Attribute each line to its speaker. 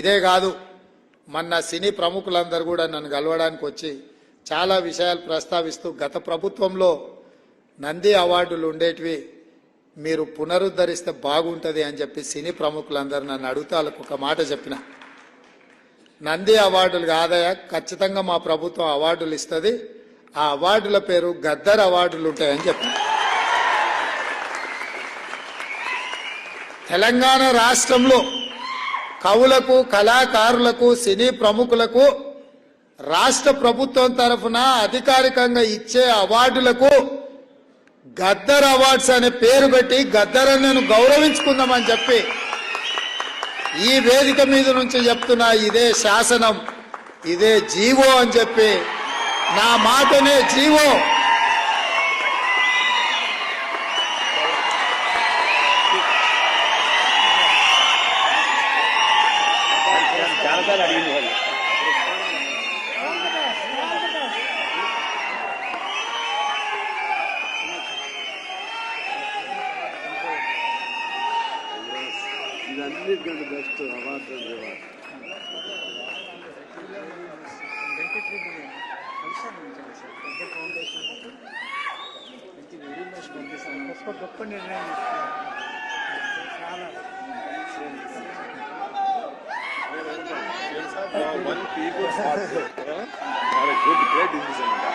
Speaker 1: ఇదే కాదు మొన్న సినీ ప్రముఖులందరూ కూడా నన్ను కలవడానికి వచ్చి చాలా విషయాలు ప్రస్తావిస్తూ గత ప్రభుత్వంలో నంది అవార్డులు ఉండేటివి మీరు పునరుద్ధరిస్తే బాగుంటుంది అని చెప్పి సినీ ప్రముఖులందరూ నన్ను అడుగుతాలకు ఒక మాట చెప్పిన. నంది అవార్డులు కాదయా ఖచ్చితంగా మా ప్రభుత్వం అవార్డులు ఇస్తుంది. ఆ అవార్డుల పేరు గద్దర్ అవార్డులు ఉంటాయని చెప్పిన తెలంగాణ రాష్ట్రంలో కవులకు కళాకారులకు సినీ ప్రముఖులకు రాష్ట్ర ప్రభుత్వం తరఫున అధికారికంగా ఇచ్చే అవార్డులకు గద్దర్ అవార్డ్స్ అనే పేరు పెట్టి గద్దరన్నను గౌరవించుకుందామని చెప్పి ఈ వేదిక మీద నుంచి చెప్తున్నా ఇదే శాసనం ఇదే జీవో అని చెప్పి నా మాటనే జీవో.
Speaker 2: చాలాసార్లు అడిగింది వాళ్ళు.
Speaker 3: ఇదన్నిటికంటే బెస్ట్ అవార్డు రివార్డ్
Speaker 4: గొప్ప గొప్ప నిర్ణయం. తీసుకున్నారు
Speaker 5: much people's heart good great decision అంట